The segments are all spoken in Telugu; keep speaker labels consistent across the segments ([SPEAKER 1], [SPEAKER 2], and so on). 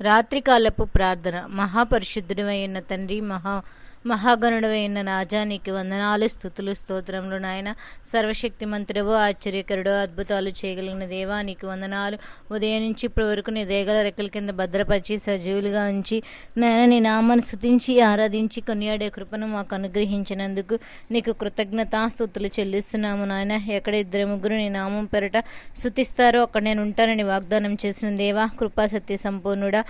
[SPEAKER 1] రాత్రికాలపు ప్రార్థన. మహాపరిశుద్ధుడమైన తండ్రి మహా మహాగణుడైన నాజా నీకు వందనాలు స్థుతులు స్తోత్రములు నాయన. సర్వశక్తి మంత్రుడు ఆశ్చర్యకరుడు అద్భుతాలు చేయగలిగిన దేవా నీకు వందనాలు. ఉదయం నుంచి ఇప్పటి వరకు నీ దేగల రెక్కల కింద భద్రపరిచి సజీవులుగా ఉంచి నాయన నీ నామాన్ని స్థుతించి ఆరాధించి కొనియాడే కృపను మాకు అనుగ్రహించినందుకు నీకు కృతజ్ఞతాస్థుతులు చెల్లిస్తున్నాము నాయన. ఎక్కడ ఇద్దరు ముగ్గురు నీ నామం పెరట స్థుతిస్తారో అక్కడ నేను ఉంటానని వాగ్దానం చేసిన దేవా కృపా సత్య సంపూర్ణుడా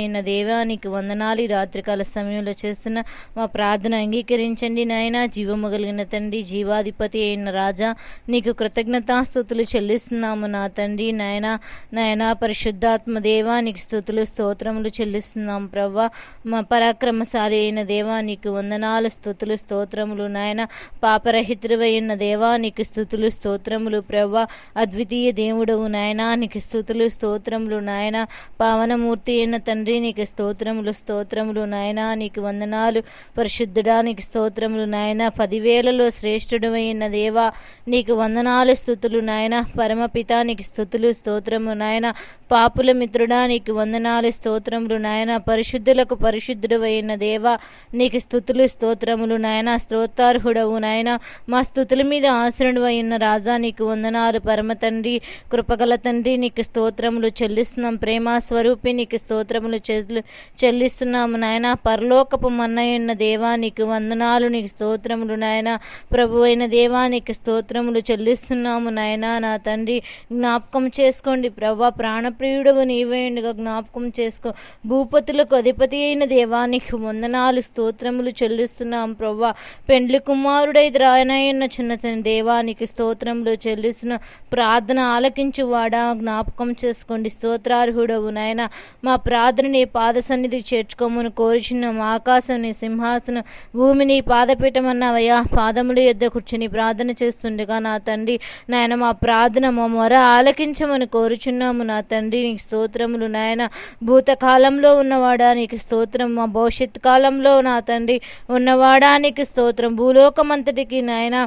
[SPEAKER 1] అయిన దేవా నీకు వందనాలు. ఈ రాత్రికాల సమయంలో చేస్తున్న మా ప్రార్థన అంగీకరించండి నాయన. జీవము కలిగిన తండ్రి జీవాధిపతి అయిన రాజా నీకు కృతజ్ఞతాస్థుతులు చెల్లిస్తున్నాము నా తండ్రి నాయన. నాయన పరిశుద్ధాత్మ దేవా నీకు స్థుతులు స్తోత్రములు చెల్లిస్తున్నాం ప్రవ్వా. మా పరాక్రమశాలి అయిన దేవా నీకు వందనాలు స్థుతులు స్తోత్రములు నాయన. పాపరహితుడైన దేవా నీకు స్థుతులు స్తోత్రములు ప్రవ్వా. అద్వితీయ దేవుడవు నాయన నీకు స్థుతులు స్తోత్రములు నాయన. పావనమూర్తి అయిన తండ్రి నీకు స్తోత్రములు స్తోత్రములు నాయన. నీకు వందనాలు వందనాలు పరిశుద్ధుడానికి స్తోత్రములు నాయన. పదివేలలో శ్రేష్ఠుడమైన దేవా నీకు వందనాలు స్థుతులు నాయన. పరమపితానికి స్థుతులు స్తోత్రము నాయన. పాపుల మిత్రుడా నీకు వందనాలు స్తోత్రములు నాయన. పరిశుద్ధులకు పరిశుద్ధుడు అయిన దేవా నీకు స్థుతులు స్తోత్రములు నాయన. స్తోత్రార్హుడవు నాయన. మా స్థుతుల మీద ఆశ్రుడు అయిన రాజా నీకు వందనాలు. పరమ తండ్రి కృపగల తండ్రి నీకు స్తోత్రములు చెల్లిస్తున్నాం. ప్రేమ స్వరూపి నీకు స్తోత్రములు చెల్లి చెల్లిస్తున్నాము నాయన. పరలోకపు మన్న మన్నయ్యన్న దేవా నీకు వందనాలు నీకు స్తోత్రములు నాయన. ప్రభు అయిన దేవా నీకు స్తోత్రములు చెల్లిస్తున్నాము నాయన. నా తండ్రి జ్ఞాపకం చేసుకోండి. ప్రభా ప్రాణప్రియుడవు నీవేండుగా జ్ఞాపకం చేసుకో. భూపతులకు అధిపతి అయిన దేవా నీకు వందనాలు స్తోత్రములు చెల్లిస్తున్నాం ప్రభా పెండ్లి కుమారుడై రాయనయ్యన్న చిన్న తండ్రి దేవానికి స్తోత్రములు చెల్లిస్తున్న ప్రార్థన ఆలకించు వాడా జ్ఞాపకం చేసుకోండి. స్తోత్రార్హుడవు నాయన. మా ప్రార్థన నీ పాద సన్నిధి చేర్చుకోమని కోరుచున్నాం. ఆకాశం నీ సింహాసనం భూమిని పాదపీఠమన్నావయ్యా. పాదముల యొద్ద కూర్చుని ప్రార్థన చేస్తుండగా నా తండ్రి నాయన మా ప్రార్థన మా మొర ఆలకించమని కోరుచున్నాము నా తండ్రి. నీకు స్తోత్రములు నాయన. భూతకాలంలో ఉన్నవాడా నీకు స్తోత్రం. మా భవిష్యత్ కాలంలో నా తండ్రి ఉన్నవాడా నీకు స్తోత్రం. భూలోకమంతటికి నాయన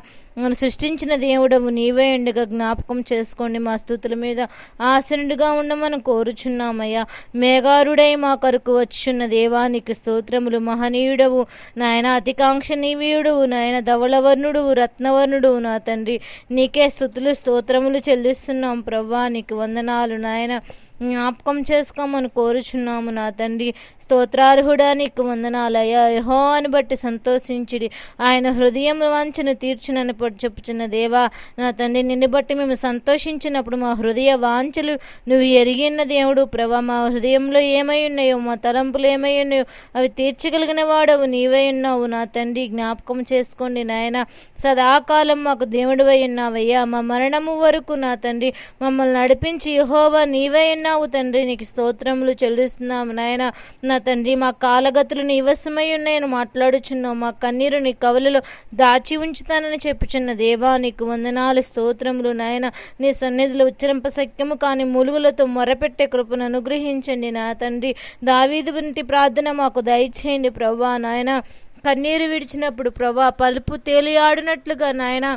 [SPEAKER 1] సృష్టించిన దేవుడవు నీవే ఉండగా జ్ఞాపకం చేసుకోండి. మా స్థుతుల మీద ఆసనుడిగా ఉండమని కోరుచున్నామయ్యా. మేఘారుడై మా కొరకు వచ్చున్న దేవానికి స్తోత్రములు వీడవు. నాయన అతికాంక్ష నీవీయుడువు నాయన ధవళవర్ణుడు రత్నవర్ణుడు నా తండ్రి. నీకే స్థుతులు స్తోత్రములు చెల్లిస్తున్నాం. ప్రవ్వా నీకు వందనాలు నాయన. జ్ఞాపకం చేసుకోమని కోరుచున్నాము నా తండ్రి. స్తోత్రార్హుడా నీకు వందనాలయ్యా. యహో అని బట్టి సంతోషించుడి. ఆయన హృదయం వాంఛను తీర్చునని చెప్పుచున్న దేవా నా తండ్రి నిన్ను బట్టి మేము సంతోషించినప్పుడు మా హృదయ వాంఛలు నువ్వు ఎరిగిన దేవుడు ప్రభా. మా హృదయంలో ఏమై ఉన్నాయో మా తలంపులు ఏమై ఉన్నాయో అవి తీర్చగలిగిన వాడవు. నీవై ఉన్నావు నా తండ్రి. జ్ఞాపకం చేసుకోండి నాయన. సదాకాలం మాకు దేవుడు ఉన్నావయ్యా. మా మరణము వరకు నా తండ్రి మమ్మల్ని నడిపించి యహోవా నీవై ఉన్నావు తండ్రి నీకు స్తోత్రములు చెల్లిస్తున్నాము నాయన. నా తండ్రి మా కాలగతులు ఇవసమై ఉన్నాయని మాట్లాడుచున్నావు. మా కన్నీరు నీ కవులలో దాచి ఉంచుతానని చెప్పుచున్న దేవా నీకు వందనాలు స్తోత్రములు నాయన. నీ సన్నిధిలో ఉచ్చరింప సఖ్యము కాని ములుగులతో మొరపెట్టే కృపను అనుగ్రహించండి నా తండ్రి. దావీదు వంటి ప్రార్థన మాకు దయచేయండి ప్రభా నాయన. కన్నీరు విడిచినప్పుడు ప్రభా పలుపు తేలియాడినట్లుగా నాయన.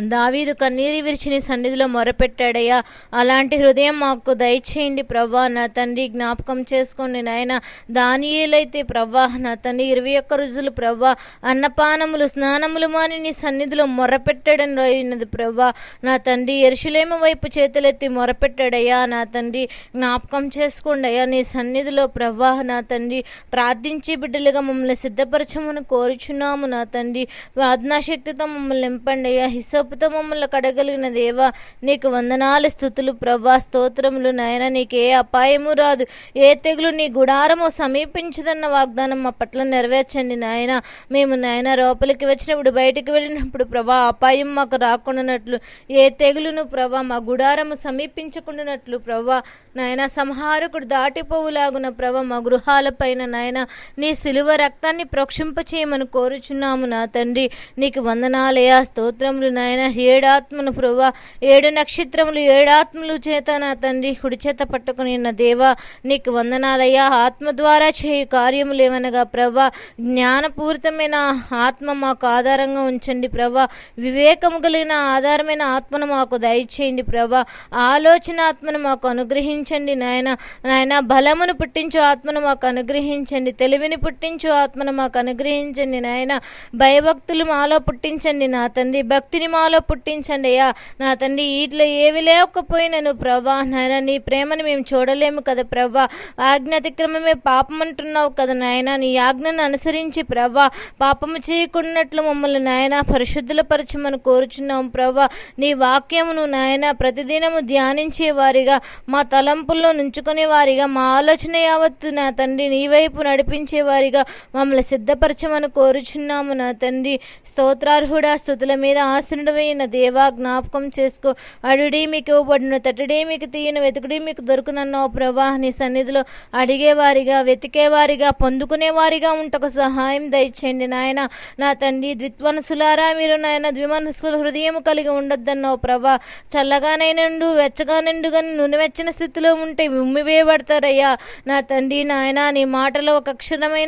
[SPEAKER 1] దావీదు కన్నీరు విరిచిని సన్నిధిలో మొరపెట్టాడయ్యా. అలాంటి హృదయం మాకు దయచేయండి ప్రభా. నా తండ్రి జ్ఞాపకం చేసుకోండి నాయన. దానియేలైతే ప్రభా నా తండ్రి ఇరవై ఒక్క రోజులు ప్రభా అన్నపానములు స్నానములు మాని నీ సన్నిధిలో మొరపెట్టాడని అయినది ప్రభా. నా తండ్రి ఎరుషులేమ వైపు చేతులెత్తి మొరపెట్టాడయ్యా. నా తండ్రి జ్ఞాపకం చేసుకోండి అయ్యా నీ సన్నిధిలో ప్రభా నా తండ్రి ప్రార్థించి బిడ్డలుగా మమ్మల్ని సిద్ధపరచమని కోరుచున్నాము. నా తండ్రి ప్రార్థనాశక్తితో మమ్మల్ని నింపండి అయ్యా హిసోపుతో మమ్మల్ని కడగలిగిన దేవా నీకు వందనాలు స్థుతులు ప్రభా స్తోత్రములు నాయన నీకు ఏ అపాయము రాదు. ఏ తెగులు నీ గుడారము సమీపించదన్న వాగ్దానం మా పట్ల నెరవేర్చండి నాయన. మేము నాయన లోపలికి వచ్చినప్పుడు బయటికి వెళ్ళినప్పుడు ప్రభా అపాయం మాకు రాకుండానట్లు ఏ తెగులును ప్రభా మా గుడారము సమీపించకుండానట్లు ప్రభా నాయన సంహారకుడు దాటిపోవులాగున ప్రభ మా గృహాలపైన నాయన నీ సిలువ రక్తాన్ని ప్రక్షింపచేయమని కోరుచున్నాము నా తండ్రి. నీకు వందనాలయా స్తోత్రములు నాయన. నాయన ఏడాత్మను ప్రభా. ఏడు నక్షత్రములు ఏడాత్మలు చేత నా తండ్రి కుడి చేత పట్టుకుని ఉన్న దేవా నీకు వందనాలయ్యా. ఆత్మ ద్వారా చేయు కార్యములు ఏమనగా ప్రభా జ్ఞానపూరితమైన ఆత్మ మాకు ఆధారంగా ఉంచండి ప్రభా. వివేకము కలిగిన ఆధారమైన ఆత్మను మాకు దయచేయండి ప్రభా. ఆలోచన ఆత్మను మాకు అనుగ్రహించండి నాయన. నాయన బలమును పుట్టించు ఆత్మను మాకు అనుగ్రహించండి. తెలివిని పుట్టించు ఆత్మను మాకు అనుగ్రహించండి నాయన. భయభక్తులు మాలో పుట్టించండి నా తండ్రి. భక్తిని మా నాలో పుట్టించండి అయ్యా. నా తండ్రి వీటిలో ఏవి లేకపోయినను ప్రభా నాయన నీ ప్రేమను మేము చూడలేము కదా ప్రభా. ఆజ్ఞ అతిక్రమమే పాపం అంటున్నావు కదా నాయన. నీ ఆజ్ఞను అనుసరించి ప్రభా పాపము చేయకున్నట్లు మమ్మల్ని నాయన పరిశుద్ధులపరచమని కోరుచున్నాం ప్రభా. నీ వాక్యమును నాయన ప్రతిదినము ధ్యానించే వారిగా మా తలంపుల్లో నుంచుకునే వారిగా మా ఆలోచన యావత్తు నా తండ్రి నీ వైపు నడిపించే వారిగా మమ్మల్ని సిద్ధపరచమని కోరుచున్నాము నా తండ్రి. స్తోత్రార్హుడా స్థుతుల మీద ఆసనుడమైన దేవా జ్ఞాపకం చేసుకో. అడుడి మీకు ఇవ్వబడిన తట్టుడే మీకు తీయను వెతుకుడి మీకు దొరుకునన్నో ప్రభా నీ సన్నిధిలో అడిగేవారిగా వెతికేవారిగా పొందుకునేవారిగా ఉంటకు సహాయం దయచేయండి నాయన. నా తండ్రి ద్విత్వనసులారా మీరు నాయన ద్విమనసుల హృదయం కలిగి ఉండొద్దన్నో ప్రభా. చల్లగానైనండు వెచ్చగానండు కానీ నునివెచ్చిన స్థితిలో ఉంటే ఉమ్మివేయబడతారయ్యా. నా తండ్రి నాయన నీ మాటలో ఒక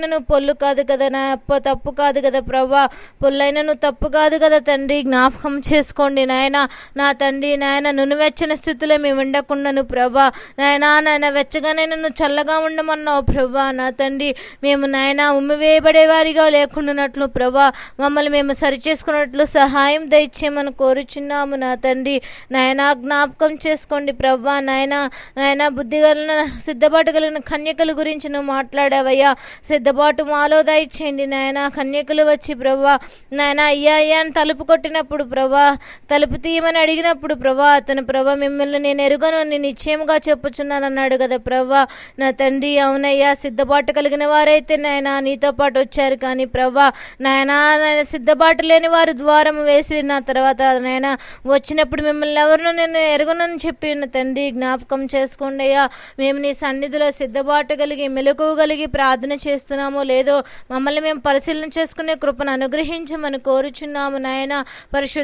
[SPEAKER 1] నువ్వు పొల్లు కాదు కదా నా తప్పు కాదు కదా ప్రభా. పొల్లైన నువ్వు తప్పు కాదు కదా తండ్రి జ్ఞాపకం చేసుకోండి నాయన. నా తండ్రి నాయన నునువెచ్చని స్థితిలో మేము ఉండకుండాను ప్రభా. నాయన నాయన నన్ను చల్లగా ఉండమన్నావు ప్రభా. నా తండ్రి మేము నాయన ఉమ్మివేయబడే వారిగా లేకుండానట్లు ప్రభా. మమ్మల్ని మేము సరిచేసుకున్నట్లు సహాయం దయచేయమని కోరుచున్నాము నా తండ్రి. నాయన జ్ఞాపకం చేసుకోండి ప్రభా. నాయన నాయన బుద్ధి కలిగిన సిద్ధపాటు కలిగిన కన్యకల గురించి నువ్వు మాట్లాడావయ్యా. సిద్ధపాటు మాలో దయచేయండి నాయన. కన్యకలు వచ్చి ప్రభా నాయన అయ్యా అయ్యా అని తలుపు కొట్టినప్పుడు ప్రభా తలుపు తీయమని అడిగినప్పుడు ప్రభా అతను ప్రభా మిమ్మల్ని నేను ఎరుగను నేను నిశ్చయముగా చెప్పుచున్నాను అన్నాడు కదా ప్రభా. నా తండ్రి అవునయ్యా సిద్ధపాటు కలిగిన వారైతే నాయన నీతో పాటు వచ్చారు కానీ ప్రభా నాయన నాయన సిద్ధపాటు లేని వారు ద్వారం వేసి నా తర్వాత నాయన వచ్చినప్పుడు మిమ్మల్ని ఎవరినో నేను ఎరుగనని చెప్పి నా తండ్రి జ్ఞాపకం చేసుకోండి అయ్యా. మేము నీ సన్నిధిలో సిద్ధపాటు కలిగి మెలకువ కలిగి ప్రార్థన చేస్తున్నామో లేదో మమ్మల్ని మేము పరిశీలన చేసుకునే కృపను అనుగ్రహించమని కోరుచున్నాము నాయన.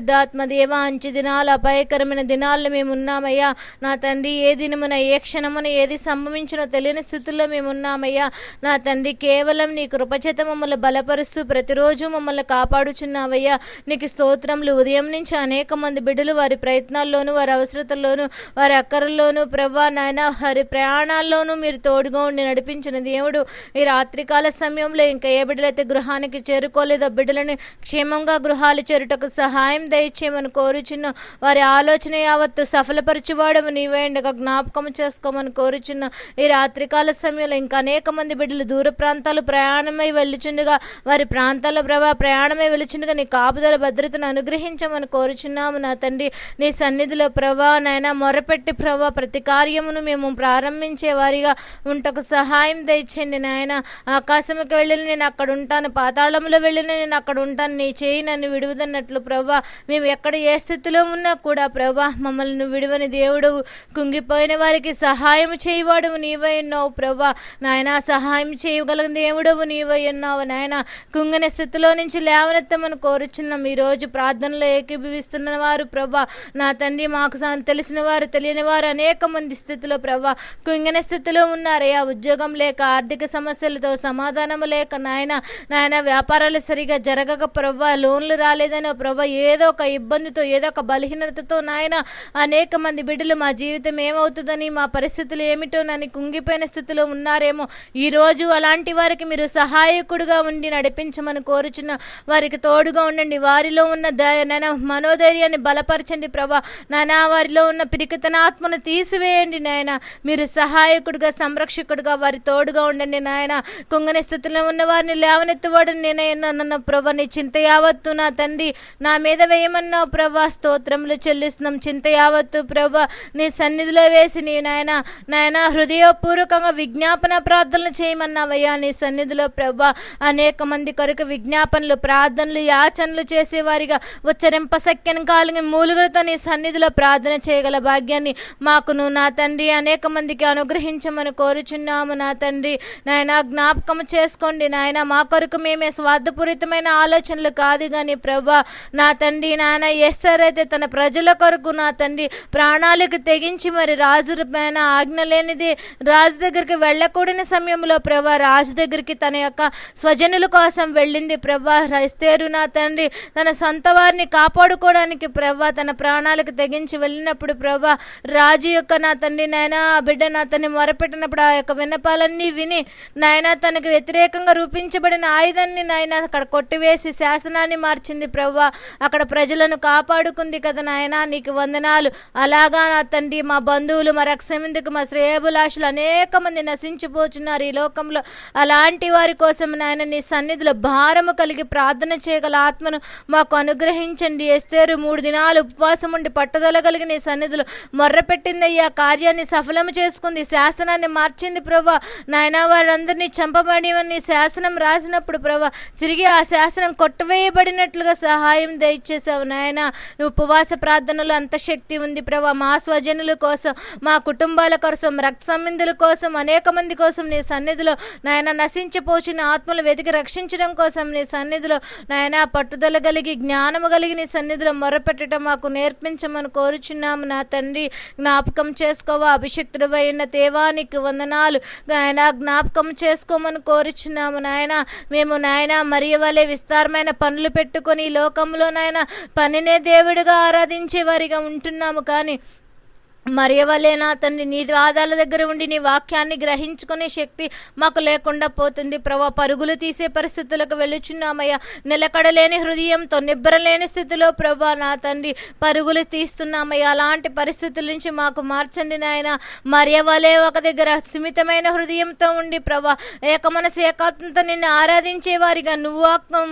[SPEAKER 1] పరిశుద్ధాత్మ దేవా అంచి దినాలు అపాయకరమైన దినాల్లో మేము ఉన్నామయ్యా నా తండ్రి ఏ దినమున ఏ క్షణమున ఏది సంభవించినో తెలియని స్థితిలో మేము ఉన్నామయ్యా నా తండ్రి కేవలం నీ కృపచేత మమ్మల్ని బలపరుస్తూ ప్రతిరోజు మమ్మల్ని కాపాడుచున్నావయ్యా. నీకు స్తోత్రములు. ఉదయం నుంచి అనేక మంది బిడ్డలు వారి ప్రయత్నాల్లోనూ వారి అవసరతల్లోనూ వారి అక్కరల్లోనూ ప్రభా నాయన వారి ప్రయాణాల్లోనూ మీరు తోడుగా ఉండి నడిపించిన దేవుడు. ఈ రాత్రికాల సమయంలో ఇంకా ఏ బిడ్డలైతే గృహానికి చేరుకోలేదో బిడ్డలని క్షేమంగా గృహాలు చేరుటకు సహాయం దయచేయమని కోరుచున్న వారి ఆలోచన యావత్తు సఫలపరచువాడము. నీవే ఉండగా జ్ఞాపకం చేసుకోమని కోరుచున్న ఈ రాత్రికాల సమయంలో ఇంకా అనేక మంది బిడ్డలు దూర ప్రాంతాలు ప్రయాణమై వెళ్ళుచుండగా వారి ప్రాంతాల ప్రభా ప్రయాణమై వెళ్ళుచుండగా నీ కాపుదల భద్రతను అనుగ్రహించమని కోరుచున్నాము నా తండ్రి. నీ సన్నిధిలో ప్రభా నాయన మొరపెట్టి ప్రభా ప్రతి కార్యమును మేము ప్రారంభించే వారిగా ఉంటకు సహాయం దయచేయండి నాయన. ఆకాశంకి వెళ్ళిన నేను అక్కడ ఉంటాను పాతాళంలో వెళ్ళిన నేను అక్కడ ఉంటాను. నీ చేయి నన్ను విడువదన్నట్లు ప్రభా మేము ఎక్కడ ఏ స్థితిలో ఉన్నా కూడా ప్రభా మమ్మల్ని విడువని దేవుడు కుంగిపోయిన వారికి సహాయం చేయవాడు నీవై ఉన్నావు ప్రభా. నాయన సహాయం చేయగల దేవుడవు నీవై ఉన్నావు. నాయన కుంగిన స్థితిలో నుంచి లేవనెత్తమని కోరుచున్నాం. ఈరోజు ప్రార్థనలో ఏకీభవిస్తున్న వారు ప్రభా నా తండ్రి మాకు తెలిసిన వారు తెలియని వారు అనేక మంది స్థితిలో ప్రభా కుంగిన స్థితిలో ఉన్నారయ్యా ఉద్యోగం లేక ఆర్థిక సమస్యలతో సమాధానము లేక నాయన నాయన వ్యాపారాలు సరిగా జరగక ప్రభా లోన్లు రాలేదని ప్రభా ఏదో ఒక ఇబ్బందితో ఏదో ఒక బలహీనతతో నాయన అనేక మంది బిడ్డలు మా జీవితం ఏమవుతుందని మా పరిస్థితులు ఏమిటో నన్ను కుంగిపోయిన స్థితిలో ఉన్నారేమో. ఈ రోజు అలాంటి వారికి మీరు సహాయకుడుగా ఉండి నడిపించమని కోరుచున్న వారికి తోడుగా ఉండండి. వారిలో ఉన్న ధై- నాయన మనోధైర్యాన్ని బలపరచండి ప్రభా. నానా వారిలో ఉన్న పిరికితనాత్మను తీసివేయండి నాయన. మీరు సహాయకుడిగా సంరక్షకుడిగా వారి తోడుగా ఉండండి నాయన. కుంగని స్థితిలో ఉన్న వారిని లేవనెత్తువాడు నేనే నన్న ప్రభా నీ చింత యావత్తు నా తండ్రి నా మీద వేయమన్నావు ప్రభా? స్తోత్రములు చెల్లిస్తున్నాం. చింత యావత్తు ప్రభా నీ సన్నిధిలో వేసి నీ నాయన నాయన హృదయపూర్వకంగా విజ్ఞాపన ప్రార్థనలు చేయమన్నావయ్యా. నీ సన్నిధిలో ప్రభా అనేక మంది కొరకు విజ్ఞాపనలు ప్రార్థనలు యాచనలు చేసేవారిగా ఉచ్చరింప సఖ్యను కాలం మూలుగులతో నీ సన్నిధిలో ప్రార్థన చేయగల భాగ్యాన్ని మాకు నువ్వు నా తండ్రి అనేక మందికి అనుగ్రహించమని కోరుచున్నాము నా తండ్రి. నాయన జ్ఞాపకం చేసుకోండి. నాయన మా కొరకు మేమే స్వార్థపూరితమైన ఆలోచనలు కాదు కానీ ప్రభా నా తండ్రి నాయన ఎస్తారైతే తన ప్రజల కొరకు నా తండ్రి ప్రాణాలకు తెగించి మరి రాజు పైన ఆజ్ఞ లేనిది రాజు దగ్గరికి వెళ్ళకూడని సమయంలో ప్రభా రాజు దగ్గరికి తన యొక్క స్వజనుల కోసం వెళ్ళింది ప్రభా. ఎస్తేరు నా తండ్రి తన సొంత వారిని కాపాడుకోవడానికి ప్రభా తన ప్రాణాలకు తెగించి వెళ్ళినప్పుడు ప్రభా రాజు యొక్క నా తండ్రి నాయన ఆ బిడ్డ నా తన్ని మొరపెట్టినప్పుడు ఆ యొక్క విన్నపాలన్నీ విని నాయన తనకు వ్యతిరేకంగా రూపించబడిన ఆయుధాన్ని నాయన అక్కడ కొట్టివేసి శాసనాన్ని మార్చింది ప్రభా. అక్కడ ప్రజలను కాపాడుకుంది కదా నాయన నీకు వందనాలు. అలాగా నా తండ్రి మా బంధువులు మా రక్షమిందుకు మా శ్రేయభిలాషులు అనేక మంది నశించిపోతున్నారు ఈ లోకంలో. అలాంటి వారి కోసం నాయన నీ సన్నిధిలో భారము కలిగి ప్రార్థన చేయగల ఆత్మను మాకు అనుగ్రహించండి. ఎస్తేరు మూడు దినాలు ఉపవాసం ఉండి పట్టుదల కలిగి నీ సన్నిధిలో మొర్రపెట్టింది. అయ్యా కార్యాన్ని సఫలం చేసుకుంది. శాసనాన్ని మార్చింది ప్రభా. నాయన వారందరినీ చంపబడివని శాసనం రాసినప్పుడు ప్రభా తిరిగి ఆ శాసనం కొట్టవేయబడినట్లుగా సహాయం దయచేసి దయచేసావు నాయన. ఉపవాస ప్రార్థనలు అంత శక్తి ఉంది ప్రభా. మా స్వజనుల కోసం మా కుటుంబాల కోసం రక్త సంబంధుల కోసం అనేక మంది కోసం నీ సన్నిధిలో నాయన నశించిపోచిన ఆత్మలు వెతికి రక్షించడం కోసం నీ సన్నిధిలో నాయన పట్టుదల కలిగి జ్ఞానము కలిగి నీ సన్నిధిలో మొరపెట్టడం మాకు నేర్పించమని కోరుచున్నాము నా తండ్రి. జ్ఞాపకం చేసుకోవా. అభిషక్తుడు అయిన దేవానికి వందనాలు. నాయన జ్ఞాపకం చేసుకోమని కోరుచున్నాము నాయన. మేము నాయన మరియు వలె విస్తారమైన పనులు పెట్టుకొని ఈ లోకంలో నాయన పనినే దేవుడిగా ఆరాధించే వారిగా ఉంటున్నాము కానీ మరియవలేనా తండ్రి నీ వాదాల దగ్గర ఉండి నీ వాక్యాన్ని గ్రహించుకునే శక్తి మాకు లేకుండా పోతుంది. ప్రభా పరుగులు తీసే పరిస్థితులకు వెళ్ళుచున్నామయ్యా. నిలకడలేని హృదయంతో నిబ్బరలేని స్థితిలో ప్రభా నా తండ్రి పరుగులు తీస్తున్నామయ్యా. అలాంటి పరిస్థితుల నుంచి మాకు మార్చండి నాయన. మరియవలే ఒక దగ్గర స్థిమితమైన హృదయంతో ఉండి ప్రభా ఏకమనసు ఏకాత్మతో నిన్ను ఆరాధించే వారిగా నువ్వు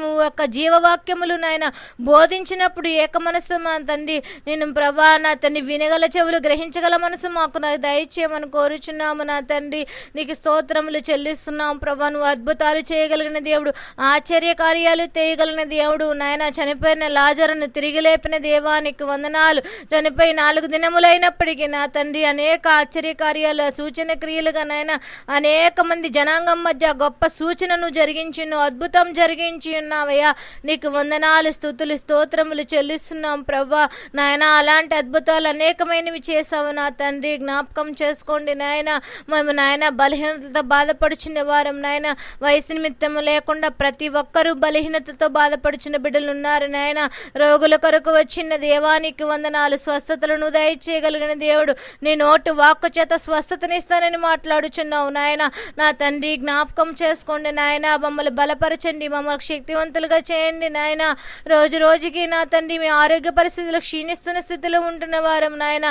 [SPEAKER 1] నువ్వు యొక్క జీవవాక్యములు నాయన బోధించినప్పుడు ఏకమనసు మా తండ్రి నేను ప్రభా నా తండ్రి వినగల చెవులు గ్రహించగల మనసు మాకు. నాకు దయచేయమని కోరుచున్నాము నా తండ్రి. నీకు స్తోత్రములు చెల్లిస్తున్నాం ప్రభా. నువ్వు అద్భుతాలు చేయగలిగిన దేవుడు. ఆశ్చర్య కార్యాలు చేయగలిగిన దేవుడు. నాయన చనిపోయిన లాజరును తిరిగి లేపిన దేవానికి వందనాలు. చనిపోయి నాలుగు దినములైనప్పటికీ నా తండ్రి అనేక ఆశ్చర్య కార్యాలు సూచన క్రియలుగా నాయన అనేక మంది జనాంగం మధ్య గొప్ప సూచనను జరిగించును అద్భుతం జరిగించి ఉన్నావయ్యా నీకు వందనాలు స్థుతులు స్తోత్రములు చెల్లిస్తున్నాం ప్రభా. నాయన అలాంటి అద్భుతాలు అనేకమైనవి చేసి చేసావు నా తండ్రి? జ్ఞాపకం చేసుకోండి నాయన. మేము నాయన బలహీనతతో బాధపడుచున్న వారం నాయన. వయసు నిమిత్తము లేకుండా ప్రతి ఒక్కరూ బలహీనతతో బాధపడుచున్న బిడ్డలు ఉన్నారు నాయన. రోగుల కొరకు వచ్చిన దేవానికి వందనాలు. స్వస్థతలను దయచేయగలిగిన దేవుడు నీ నోటు వాక్కు చేత స్వస్థతనిస్తానని మాట్లాడుచున్నావు నాయన. నా తండ్రి జ్ఞాపకం చేసుకోండి నాయన. మమ్మల్ని బలపరచండి మమ్మల్ని శక్తివంతులుగా చేయండి నాయన. రోజు రోజుకి నా తండ్రి మీ ఆరోగ్య పరిస్థితులు క్షీణిస్తున్న స్థితిలో ఉంటున్న వారం నాయన.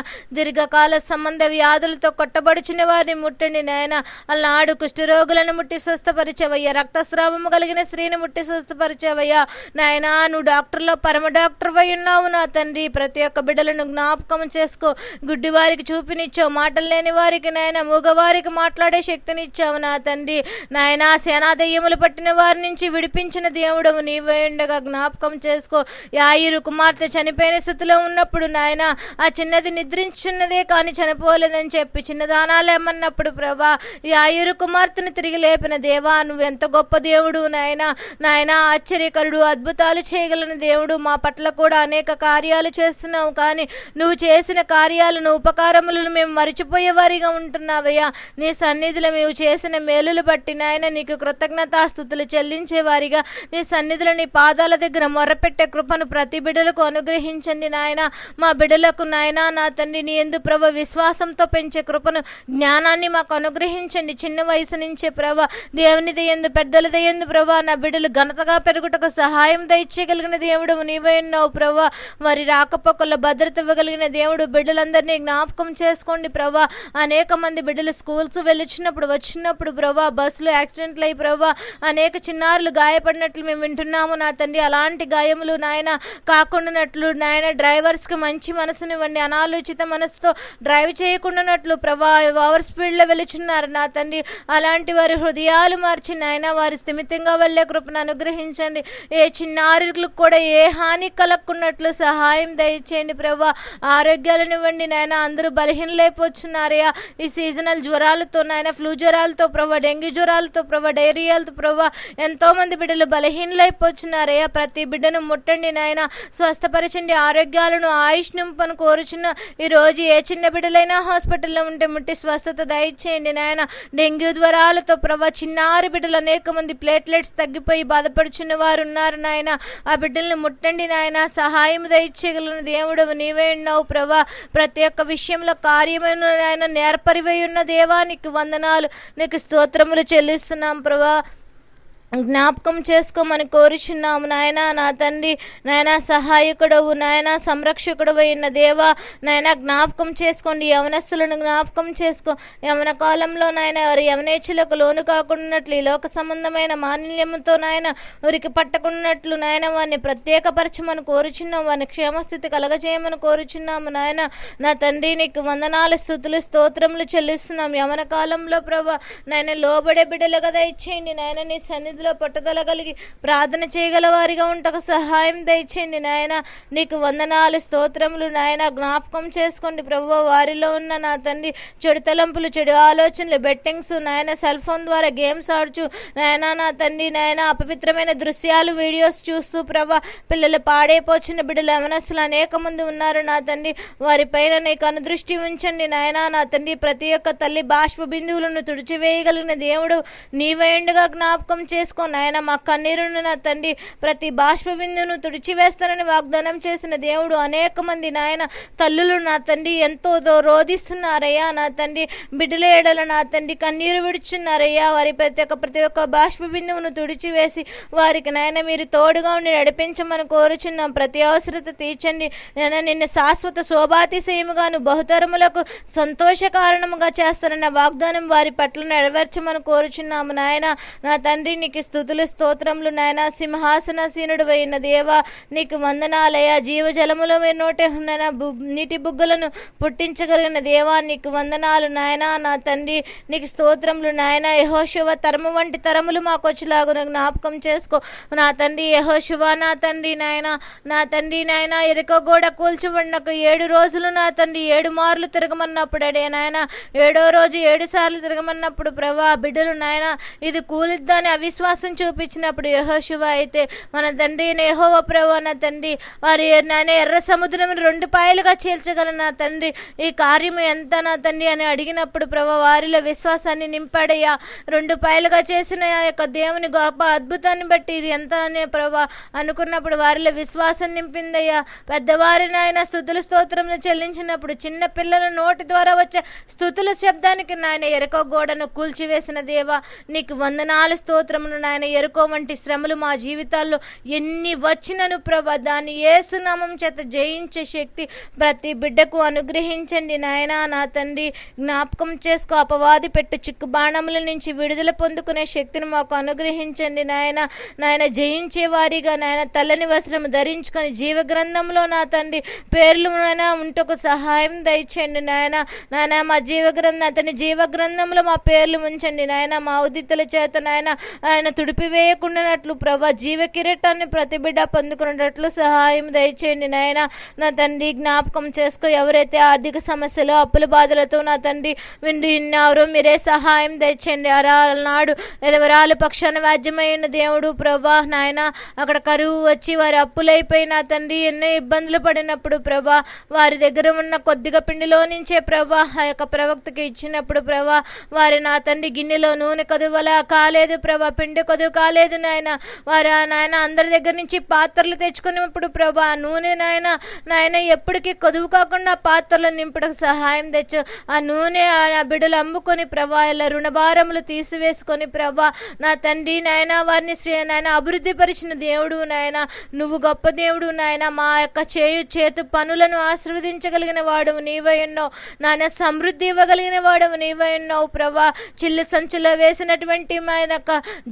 [SPEAKER 1] దీర్ఘకాల సంబంధ వ్యాధులతో కొట్టబడుచిన వారిని ముట్టండి నాయన. అలనాడు కుష్ఠరోగులను ముట్టి స్వస్థపరిచేవయ్యా. రక్తస్రావము కలిగిన స్త్రీని ముట్టి స్వస్థపరిచేవయ్యా. నాయన నువ్వు డాక్టర్లో పరమ డాక్టర్ అయి ఉన్నావు నా తండ్రి. ప్రతి ఒక్క బిడ్డలను జ్ఞాపకం చేసుకో. గుడ్డివారికి చూపినిచ్చావు. మాటలు లేని వారికి నాయన మూగవారికి మాట్లాడే శక్తినిచ్చావు నా తండ్రి. నాయన సేనా దెయ్యములు పట్టిన వారి నుంచి విడిపించిన దేవుడవు నీవే ఉండగా జ్ఞాపకం చేసుకో. యాయిరు కుమార్తె చనిపోయిన స్థితిలో ఉన్నప్పుడు నాయన ఆ చిన్నది నిద్రించిన నిద్రించున్నదే కానీ చనిపోలేదని చెప్పి చిన్నదానాలు ఏమన్నప్పుడు ప్రభా ఆయురు కుమార్తెను తిరిగి లేపిన దేవా నువ్వు ఎంత గొప్ప దేవుడు నాయన. నాయన ఆశ్చర్యకరుడు అద్భుతాలు చేయగలిగిన దేవుడు మా పట్ల కూడా అనేక కార్యాలు చేస్తున్నావు కానీ నువ్వు చేసిన కార్యాలను ఉపకారములను మేము మరిచిపోయే వారిగా ఉంటున్నావయ్యా. నీ సన్నిధిలో మేము చేసిన మేలులు బట్టి నాయన నీకు కృతజ్ఞతాస్థుతులు చెల్లించే వారిగా. నీ సన్నిధిలో నీ పాదాల దగ్గర మొర్రపెట్టే కృపను ప్రతి బిడ్డలకు అనుగ్రహించండి నాయన. మా బిడ్డలకు నాయన నా తండ్రి నీ ఎందు ప్రభ విశ్వాసంతో పెంచే కృపను జ్ఞానాన్ని మాకు అనుగ్రహించండి. చిన్న వయసు నుంచే ప్రభ దేవుని దయందు పెద్దల దయందు ప్రభా నా బిడ్డలు ఘనతగా పెరుగుటకు సహాయం దయచేయగలిగిన దేవుడు నీవే ఉన్నావు ప్రభా. వారి రాకపోకల భద్రత ఇవ్వగలిగిన దేవుడు బిడ్డలందరినీ జ్ఞాపకం చేసుకోండి ప్రభా. అనేక మంది బిడ్డలు స్కూల్స్ వెళ్ళొచ్చినప్పుడు వచ్చినప్పుడు ప్రభా బస్సులు యాక్సిడెంట్లు అయి ప్రభా అనేక చిన్నారులు గాయపడినట్లు మేము వింటున్నాము. నా తండ్రి అలాంటి గాయములు నాయన కాకుండానట్లు నాయన డ్రైవర్స్కి మంచి మనసునివ్వండి. అనాలోచిత మనసు తో డ్రైవ్ చేయకుండానట్లు ప్రభా ఓవర్ స్పీడ్లో వెళుచున్నారు నా తండ్రి. అలాంటి వారి హృదయాలు మార్చి నాయన వారి స్థిమితంగా వెళ్ళే కృపను అనుగ్రహించండి. ఏ చిన్నారులకు కూడా ఏ హాని కలగకున్నట్లు సహాయం దయచేయండి ప్రభా. ఆరోగ్యాలనివ్వండి నాయన అందరూ బలహీనలైపోతున్నారయ్యా. ఈ సీజనల్ జ్వరాలతో నాయన ఫ్లూ జ్వరాలతో ప్రభా డెంగ్యూ జ్వరాలతో ప్రభా డైరియాలతో ప్రభా ఎంతో మంది బిడ్డలు బలహీనలైపోతున్నారయ్యా. ప్రతి బిడ్డను ముట్టండి నాయన. స్వస్థపరచండి ఆరోగ్యాలను ఆయుష్ నింపను కోరుచున్న ఈ రోజు ఏ చిన్న బిడ్డలైనా హాస్పిటల్లో ఉంటే ముట్టి స్వస్థత దయచేయండి నాయన. డెంగ్యూ జ్వరాలతో ప్రభా చిన్నారి బిడ్డలు అనేక మంది ప్లేట్లెట్స్ తగ్గిపోయి బాధపడుచున్న వారు ఉన్నారు నాయన. ఆ బిడ్డల్ని ముట్టండి నాయన. సహాయం దయచేయగలను దేవుడు నీవే ఉన్నావు ప్రభా. ప్రతి ఒక్క విషయంలో కార్యమైన నాయన నేర్పరివై ఉన్న దేవానికి వందనాలు. నీకు స్తోత్రములు చెల్లిస్తున్నాం ప్రభా. జ్ఞాపకం చేసుకోమని కోరుచున్నాము నాయన. నా తండ్రి నాయన సహాయకుడవు నాయన సంరక్షకుడు అయిన దేవా నాయన జ్ఞాపకం చేసుకోండి. యవనస్తులను జ్ఞాపకం చేసుకో. యవన కాలంలో నాయన వారి యవనేచ్చులకు లోను కాకుండాట్లు ఈ లోక సంబంధమైన మాలిన్యముతో నాయన ఉరికి పట్టకున్నట్లు నాయన వారిని ప్రత్యేకపరచమని కోరుచున్నాం వారిని క్షేమస్థితి కలగజేయమని కోరుచున్నాము నాయన. నా తండ్రి నీకు వందనాలు స్థుతులు స్తోత్రములు చెల్లిస్తున్నాం యవన కాలంలో ప్రభా నాయన లోబడే బిడ్డలు కదా ఇచ్చేయండి నాయన నీ సన్నిధిలో పట్టుదల కలిగి ప్రార్థన చేయగల వారిగా ఉంటకు సహాయం దయచేయండి నాయన. నీకు వందనాలు స్తోత్రములు నాయన. జ్ఞాపకం చేసుకోండి ప్రభు వారిలో ఉన్న నా తండ్రి చెడు తలంపులు చెడు ఆలోచనలు బెట్టింగ్స్ నాయన. సెల్ ఫోన్ ద్వారా గేమ్స్ ఆడుచు నాయన నా తండ్రి నాయన. అపవిత్రమైన దృశ్యాలు వీడియోస్ చూస్తూ ప్రభా పిల్లలు పాడైపోచిన బిడ్డలు యవనస్తులు అనేక మంది ఉన్నారు నా తండ్రి. వారి పైన నీకు అనుదృష్టి ఉంచండి నాయన. నా తండ్రి ప్రతి ఒక్క తల్లి బాష్ప బిందువులను తుడిచివేయగలిగిన దేవుడు నీవేండుగా జ్ఞాపకం చేసుకో నాయన మా కన్నీరును నా తండ్రి ప్రతి బాష్పబిందును తుడిచివేస్తానని వాగ్దానం చేసిన దేవుడు అనేక మంది నాయన తల్లులు నా తండ్రి ఎంతో రోధిస్తున్నారయ్యా నా తండ్రి బిడ్డల ఏడల నా తండ్రి కన్నీరు విడుచున్నారయ్యా వారి ప్రతి ఒక్క ప్రతి ఒక్క బాష్పబిందువును తుడిచివేసి వారికి నాయన మీరు తోడుగా ఉండి నడిపించమని కోరుచున్నాం. ప్రతి అవసరత తీర్చండి. నేను నిన్ను శాశ్వత శోభాతిశయముగాను బహుతరములకు సంతోష కారణముగా చేస్తానన్న వాగ్దానం వారి పట్ల నెరవేర్చమని కోరుచున్నాము. నాయన నా తండ్రి నీకు స్థుతులు స్తోత్రములు నాయన. సింహాసనసీనుడు అయిన దేవా నీకు వందనాలయ జీవజలములు నోటి నాయన. నీటి బుగ్గలను పుట్టించగలిగిన దేవా నీకు వందనాలు నాయన. నా తండ్రి నీకు స్తోత్రములు నాయన. యహోశివ తరము వంటి తరములు మాకు వచ్చేలాగా జ్ఞాపకం చేసుకో. నా తండ్రి యహోశివ నా తండ్రి నాయన. నా తండ్రి నాయన ఎరుకగోడ కూల్చబడినకు ఏడు రోజులు నా తండ్రి. ఏడు మార్లు తిరగమన్నప్పుడు అడే నాయన. ఏడో రోజు ఏడు సార్లు తిరగమన్నప్పుడు ప్రభా బిడ్డలు నాయన ఇది కూలిద్దని అవిశ్వాసం చూపించినప్పుడు యహోశివ అయితే మన తండ్రి యహోవ ప్రభా నా తండ్రి వారి నాయన ఎర్ర సముద్రం రెండు పాయలుగా చీల్చగల నా తండ్రి ఈ కార్యము ఎంత నా తండ్రి అని అడిగినప్పుడు ప్రభా వారిలో విశ్వాసాన్ని నింపాడయ్యా. రెండు పాయలుగా చేసిన యొక్క దేవుని గొప్ప అద్భుతాన్ని బట్టి ఇది ఎంత అనే ప్రభా అనుకున్నప్పుడు వారిలో విశ్వాసం నింపిందయ్యా. పెద్దవారిని ఆయన స్థుతుల స్తోత్రములు చెల్లించినప్పుడు చిన్న పిల్లల నోటి ద్వారా వచ్చే స్థుతుల శబ్దానికి నాయన ఎరకో గోడను కూల్చివేసిన దేవా నీకు వందనాలు స్తోత్రమును నాయన ఎరుకో వంటి శ్రమలు మా జీవితాల్లో ఎన్ని వచ్చినను ప్రభా దాన్ని ఏసునామం చేత జయించే శక్తి ప్రతి బిడ్డకు అనుగ్రహించండి నాయన. నా తండ్రి జ్ఞాపకం చేసుకో అపవాది పెట్టు చిక్కు బాణముల నుంచి విడుదల పొందుకునే శక్తిని మాకు అనుగ్రహించండి నాయన. నాయన జయించే వారిగా నాయన తల్లని వస్త్రము ధరించుకొని జీవ గ్రంథంలో నా తండ్రి పేర్లు నాయన ఉంటకు సహాయం దయచేయండి నాయన. నాయన మా జీవ గ్రంథం అతని జీవ గ్రంథంలో మా పేర్లు ఉంచండి నాయన. మా ఉదితుల చేత నాయన ఆయన తుడిపివేయకుండానట్లు ప్రభా జీవ కిరీటాన్ని ప్రతి బిడ్డ పొందుకునేటట్లు సహాయం దయచేయండి. నాయన నా తండ్రి జ్ఞాపకం చేసుకో ఎవరైతే ఆర్థిక సమస్యలు అప్పుల బాధలతో నా తండ్రి విండి ఉన్నారో మీరే సహాయం దయచేయండి. నాడు ఎదవరాలు పక్షాన వాద్యమైన దేవుడు ప్రభా నాయన అక్కడ కరువు వచ్చి వారి అప్పులైపోయి నా తండ్రి ఎన్నో ఇబ్బందులు పడినప్పుడు ప్రభా వారి దగ్గర ఉన్న కొద్దిగా పిండిలో నుంచే ప్రభా ఆ యొక్క ప్రవక్తకి ఇచ్చినప్పుడు ప్రభా వారి నా తండ్రి గిన్నెలో నూనె కదువలా కాలేదు ప్రభా పిండి కదువు కాలేదు నాయన. వారు నాయన అందరి దగ్గర నుంచి పాత్రలు తెచ్చుకున్నప్పుడు ప్రభా. ఆ నూనె నాయన నాయన ఎప్పటికీ కొదువు కాకుండా పాత్రలు నింపడానికి సహాయం తెచ్చు. ఆ నూనె ఆ బిడ్డలు అమ్ముకొని ప్రభా ఇలా రుణభారములు తీసివేసుకొని ప్రభా నా తండ్రి నాయన వారిని శ్రీ నాయన అభివృద్ధి పరిచిన దేవుడు నాయన నువ్వు గొప్ప దేవుడు నాయన మా యొక్క చేయు చేతు పనులను ఆశీర్వదించగలిగిన వాడు నీవై ఉన్నావు. నాయన సమృద్ధి ఇవ్వగలిగిన వాడు నీవై ఉన్నావు ప్రభా. చిల్లు సంచులో వేసినటువంటి మా యొక్క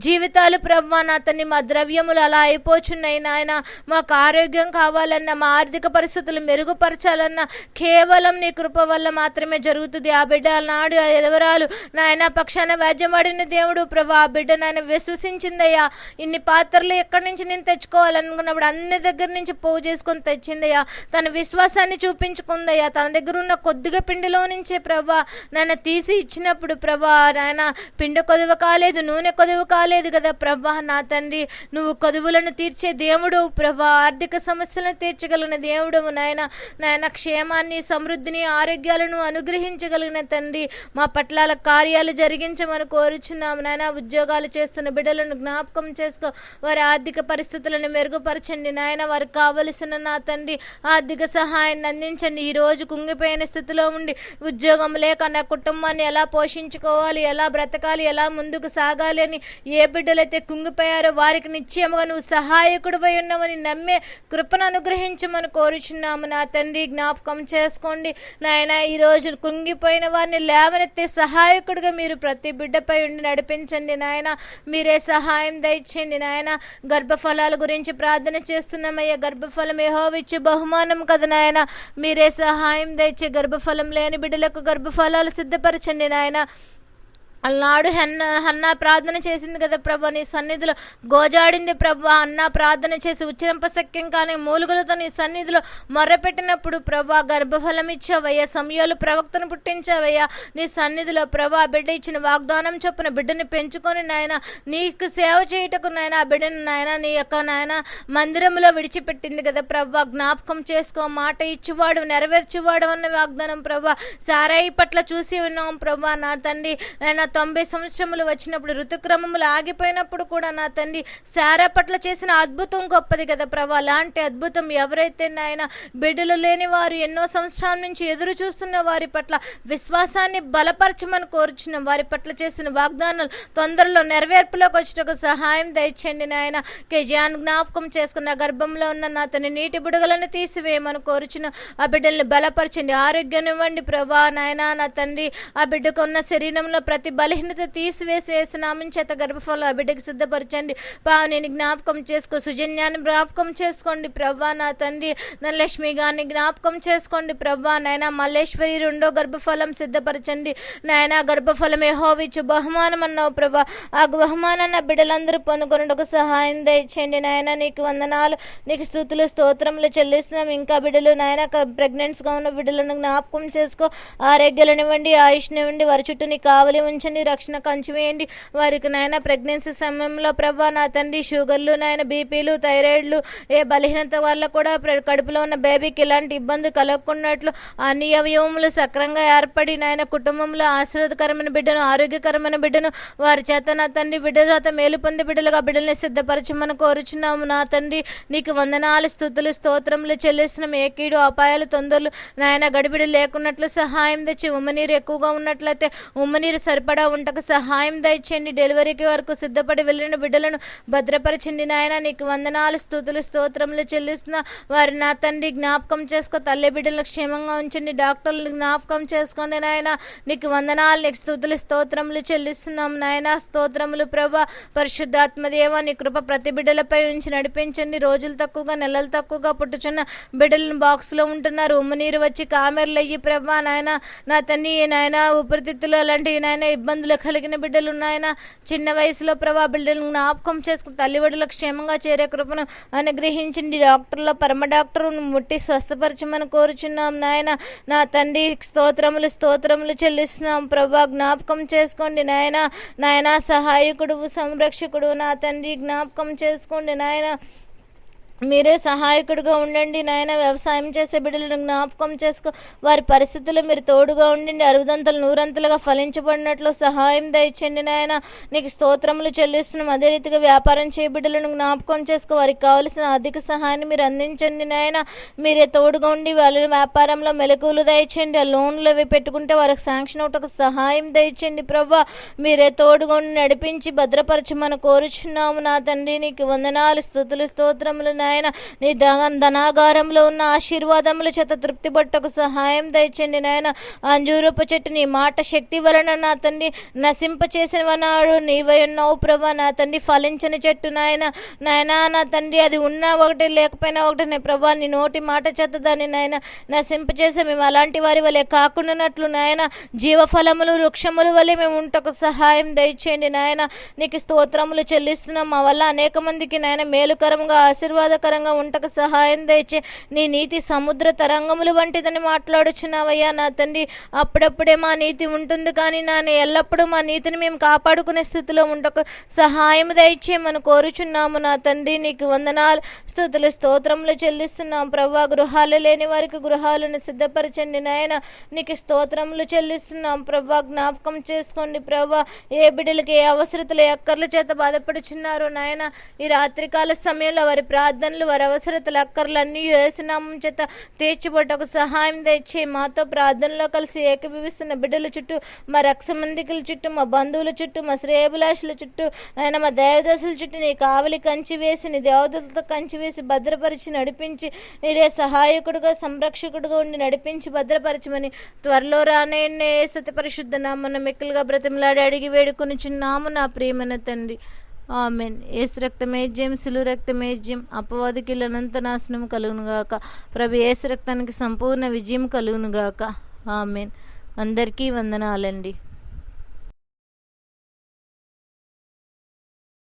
[SPEAKER 1] జీవితాలు ప్రభా నా మా ద్రవ్యములు అలా అయిపోచున్నాయి నాయన. మాకు ఆరోగ్యం కావాలన్నా మా ఆర్థిక పరిస్థితులు మెరుగుపరచాలన్నా కేవలం నీ కృప వల్ల మాత్రమే జరుగుతుంది. ఆ బిడ్డ నాడు ఆ ఎదవరాలు నాయన పక్షాన వ్యాజ్యమాడిన దేవుడు ప్రభా ఆ బిడ్డ నాయన విశ్వసించిందయ్యా. ఇన్ని పాత్రలు ఎక్కడి నుంచి నేను తెచ్చుకోవాలనుకున్నప్పుడు అన్ని దగ్గర నుంచి పోగు చేసుకొని తెచ్చిందయ్యా. తన విశ్వాసాన్ని చూపించుకుందయ్యా. తన దగ్గర ఉన్న కొద్దిగా పిండిలో నుంచే ప్రభా నాయన తీసి ఇచ్చినప్పుడు ప్రభా నాయన పిండి కొదువ కాలేదు నూనె కొదువు కాలేదు కదా ప్రభా నా తండ్రి. నువ్వు కొదువులను తీర్చే దేవుడు ప్రభా. ఆర్థిక సమస్యలను తీర్చగలిగిన దేవుడు నాయన. నాయన క్షేమాన్ని సమృద్ధిని ఆరోగ్యాలను అనుగ్రహించగలిగిన తండ్రి. మా పట్లాల కార్యాలు జరిగించమని కోరుచున్నాము నాయన. ఉద్యోగాలు చేస్తున్న బిడ్డలను జ్ఞాపకం చేసుకో. వారి ఆర్థిక పరిస్థితులను మెరుగుపరచండి నాయన. వారికి కావలసిన నా తండ్రి ఆర్థిక సహాయాన్ని అందించండి. ఈ రోజు కుంగిపోయిన స్థితిలో ఉండి ఉద్యోగం లేక నా కుటుంబాన్ని ఎలా పోషించుకోవాలి? ఎలా బ్రతకాలి? ఎలా ముందుకు సాగాలి అని ఏ బిడ్డలైతే కుంగిపోయారో వారికి నిశ్చయముగా నువ్వు సహాయకుడు ఉన్నామని నమ్మే కృపను అనుగ్రహించమని కోరుచున్నాము. నా తండ్రి జ్ఞాపకం చేసుకోండి. నాయన ఈరోజు కుంగిపోయిన వారిని లేవనెత్తే సహాయకుడిగా మీరు ప్రతి బిడ్డపై ఉండి నడిపించండి నాయన. మీరే సహాయం దయచేయండి నాయన. గర్భఫలాల గురించి ప్రార్థన చేస్తున్నామయ్యా. గర్భఫలం ఏహోవిచ్చు బహుమానం కదా నాయన. మీరే సహాయం దయచే గర్భఫలం లేని బిడ్డలకు గర్భఫలాలు సిద్ధపరచండి నాయన. అల్నాడు హన్న హన్న ప్రార్థన చేసింది కదా ప్రభా నీ సన్నిధిలో గోజాడింది ప్రభా అన్న ప్రార్థన చేసి ఉచ్చరింపశక్యం కానీ మూలుగులతో నీ సన్నిధిలో మొర్రపెట్టినప్పుడు ప్రభా గర్భఫలం ఇచ్చావయ్యా సమయాలు ప్రవక్తను పుట్టించావయ్యా. నీ సన్నిధిలో ప్రభా బిడ్డ ఇచ్చిన వాగ్దానం చొప్పున బిడ్డని పెంచుకొని నాయన నీకు సేవ చేయుటకు నాయన ఆ బిడ్డను నాయన నీ యొక్క నాయన మందిరంలో విడిచిపెట్టింది కదా ప్రభా. జ్ఞాపకం చేసుకో మాట ఇచ్చివాడు నెరవేర్చువాడు అన్న వాగ్దానం ప్రభా. సారాయి పట్ల చూసి ఉన్నాం ప్రభా. నా తండ్రి నాయన తొంభై సంవత్సరములు వచ్చినప్పుడు ఋతుక్రమములు ఆగిపోయినప్పుడు కూడా నా తండ్రి సారా పట్ల చేసిన అద్భుతం గొప్పది కదా ప్రభా. అలాంటి అద్భుతం ఎవరైతే నాయన బిడ్డలు లేని వారు ఎన్నో సంవత్సరాల నుంచి ఎదురు చూస్తున్న వారి పట్ల విశ్వాసాన్ని బలపరచమని కోరుచున్న వారి పట్ల చేసిన వాగ్దానాలు తొందరలో నెరవేర్పులోకి వచ్చేటకు సహాయం దయచేయండి నాయన. కేజీఆన్ జ్ఞాపకం చేసుకున్న గర్భంలో ఉన్న నా తన నీటి బుడగలను తీసివేయమని కోరుచున్న ఆ బిడ్డల్ని బలపరచండి ఆరోగ్యం ఇవ్వండి ప్రభా. నాయన నా తండ్రి ఆ బిడ్డకు ఉన్న శరీరంలో ప్రతి బలహీనత తీసివేసేసి నామం చేత గర్భఫలం ఆ బిడ్డకు సిద్ధపరచండి. పా నేను జ్ఞాపకం చేసుకో సుజన్యాన్ని జ్ఞాపకం చేసుకోండి ప్రభా నా తండ్రి ధనలక్ష్మి గారిని జ్ఞాపకం చేసుకోండి ప్రభా నాయన మల్లేశ్వరి రెండో గర్భఫలం సిద్ధపరచండి. నాయన గర్భఫలం ఏహోవిచ్చు బహుమానం అన్నావు ప్రభా ఆ బహుమానాన్ని బిడ్డలందరూ పొందుకొనుటకు సహాయం దయచేయండి. నాయన నీకు వందనాలు నీకు స్థుతులు స్తోత్రములు చెల్లిస్తున్నాం. ఇంకా బిడ్డలు నాయన ప్రెగ్నెంట్స్గా ఉన్న బిడ్డలను జ్ఞాపకం చేసుకో. ఆరోగ్యాలనివ్వండి ఆయుష్నివ్వండి వారి చుట్టూ నీ కావలి ఉంచండి. రక్షణ కంచి వేయండి. వారికి నాయన ప్రెగ్నెన్సీ సమయంలో ప్రభా నా తండ్రి షుగర్లు నాయన బీపీలు థైరాయిడ్లు ఏ బలహీనత వల్ల కూడా కడుపులో ఉన్న బేబీకి ఇలాంటి ఇబ్బంది కలగకున్నట్లు అన్ని అవయవములు సక్రంగా ఏర్పడి నాయన కుటుంబంలో ఆశీర్వదకరమైన బిడ్డను ఆరోగ్యకరమైన బిడ్డను వారి చేత నా తండ్రి బిడ్డ చేత మేలు పొంది బిడ్డలుగా బిడ్డల్ని సిద్ధపరచమని కోరుచున్నాము. నా తండ్రి నీకు వందనాలు స్థుతులు స్తోత్రములు చెల్లిస్తున్నాం ఏ కీడు అపాయాలు తొందరలు నాయన గడిబిడి లేకున్నట్లు సహాయం తెచ్చి ఉమ్మనీరు ఎక్కువగా ఉన్నట్లయితే ఉమ్మనీరు సరిపడా ఉంటకు సహాయం దయచేయండి. డెలివరీకి వరకు సిద్ధపడి వెళ్ళిన బిడ్డలను భద్రపరచండి నాయన. నీకు వందనాలు స్థుతులు స్తోత్రములు చెల్లిస్తున్న వారి నా తండ్రి జ్ఞాపకం చేసుకో. తల్లి బిడ్డలను క్షేమంగా ఉంచండి. డాక్టర్లు జ్ఞాపకం చేసుకోండి నాయన. నీకు వందనాలు నీకు స్థుతులు స్తోత్రములు చెల్లిస్తున్నాం నాయన. స్తోత్రములు ప్రభా పరిశుద్ధాత్మదేవ నీ కృప ప్రతి బిడ్డలపై ఉంచి నడిపించండి. రోజులు తక్కువగా నెలలు తక్కువగా పుట్టుచున్న బిడ్డలను బాక్స్లో ఉంటున్నారు ఉమ్మనీరు వచ్చి కామెర్లు అయ్యి ప్రభా నాయన నా తండ్రి నాయన ఊపిరితిత్తులు అలాంటి నాయన ఇబ్బందులు కలిగిన బిడ్డలు నాయన చిన్న వయసులో ప్రభా బిడ్డలను జ్ఞాపకం చేసుకుని తల్లివడుల క్షేమంగా చేరే కృపను అనుగ్రహించండి. డాక్టర్లో పరమ డాక్టర్ను ముట్టి స్వస్థపరచమని కోరుచున్నాం నాయన. నా తండ్రి స్తోత్రములు స్తోత్రములు చెల్లిస్తున్నాం. ప్రభా జ్ఞాపకం చేసుకోండి నాయన. నాయన సహాయకుడు సంరక్షకుడు నా తండ్రి జ్ఞాపకం చేసుకోండి నాయన. మీరే సహాయకుడిగా ఉండండి నాయన. వ్యవసాయం చేసే బిడ్డలను జ్ఞాపకం చేసుకో. వారి పరిస్థితుల్లో మీరు తోడుగా ఉండండి. అరుదంతలు నూరంతలుగా ఫలించబడినట్లు సహాయం దయచండి నాయన. నీకు స్తోత్రములు చెల్లిస్తున్నాం. అదే రీతిగా వ్యాపారం చేయ బిడ్డలను జ్ఞాపకం చేసుకో. వారికి కావలసిన ఆర్థిక సహాయాన్ని మీరు అందించండి నాయన. మీరే తోడుగా ఉండి వాళ్ళ వ్యాపారంలో మెలకువలు దయచండి ఆ లోన్లు అవి పెట్టుకుంటే వారికి శాంక్షన్ ఒకటి సహాయం దయచండి ప్రభా. మీరే తోడుగా ఉండి నడిపించి భద్రపరచమని కోరుచున్నాము నా తండ్రి. నీకు వందనాలు స్థుతులు స్తోత్రములు నాయన. నాయన నీ ధన ధనాగారంలో ఉన్న ఆశీర్వాదముల చేత తృప్తి పట్టకు సహాయం దయచండి నాయన. అంజూరపు చెట్టు నీ మాట శక్తి వలన నా తండ్రి నశింప చేసిన నాడు నీవై ఉన్నావు ప్రభా. నా తండ్రి ఫలించని చెట్టు నాయన. నాయన నా తండ్రి అది ఉన్నా ఒకటి లేకపోయినా ఒకటి ప్రభా. నీ నోటి మాట చేత దాన్ని నాయన నశింప చేసే మేము అలాంటి వారి వలె కాకుండానట్లు నాయన. జీవఫలములు వృక్షములు వలె మేము ఉంటకు సహాయం దయచేయండి నాయన. నీకు స్తోత్రములు చెల్లిస్తున్నాం. మా వల్ల అనేక మందికి నాయన మేలుకరంగా ఆహ్లాదకరంగా ఉంటకు సహాయం దయచే నీ నీతి సముద్ర తరంగములు వంటిదని మాట్లాడుచున్నావయ్యా నా తండ్రి. అప్పుడప్పుడే మా నీతి ఉంటుంది కానీ నాన్న ఎల్లప్పుడూ మా నీతిని మేము కాపాడుకునే స్థితిలో ఉండకు సహాయం దయచేయమని కోరుచున్నాము నా తండ్రి. నీకు వందనాలు స్థుతులు స్తోత్రములు చెల్లిస్తున్నాం ప్రభా గృహాలు లేని వారికి గృహాలను సిద్ధపరచండి నాయన. నీకు స్తోత్రములు చెల్లిస్తున్నాం ప్రవ్వా. జ్ఞాపకం చేసుకోండి ప్రభా ఏ బిడ్డలకి ఏ అవసరతలు ఎక్కర్ల చేత బాధపడుచున్నారు నాయన. ఈ రాత్రికాల సమయంలో వారి ప్రార్థన ప్రార్థనలు వారి అవసరతలు అక్కర్లన్నీ చేత తీర్చిబట్టకు సహాయం తెచ్చి మాతో ప్రార్థనలో కలిసి ఏకీభవిస్తున్న బిడ్డల చుట్టూ మా రక్షమందికుల చుట్టూ మా బంధువుల చుట్టూ మా శ్రేయభిలాషుల చుట్టూ ఆయన మా దేవదశుల చుట్టూ నీ కావలి కంచి వేసి నీ దేవతలతో కంచి వేసి భద్రపరిచి నడిపించి నీరే సహాయకుడుగా సంరక్షకుడుగా ఉండి నడిపించి భద్రపరచమని త్వరలో రానేయండి సత్యపరిశుద్ధ నామన్న మిక్కలుగా బ్రతిమలాడి అడిగి వేడుకొని చిన్నాము నా ప్రియమైన తండ్రి. ఆమెన్. ఏసు రక్తమేజ్యం సిలు రక్తమేజ్యం అపవాదికి అనంత నాశనం కలుగునుగాక. ప్రభు ఏసు రక్తానికి సంపూర్ణ విజయం కలుగునుగాక. ఆమెన్. అందరికీ వందనాలండి.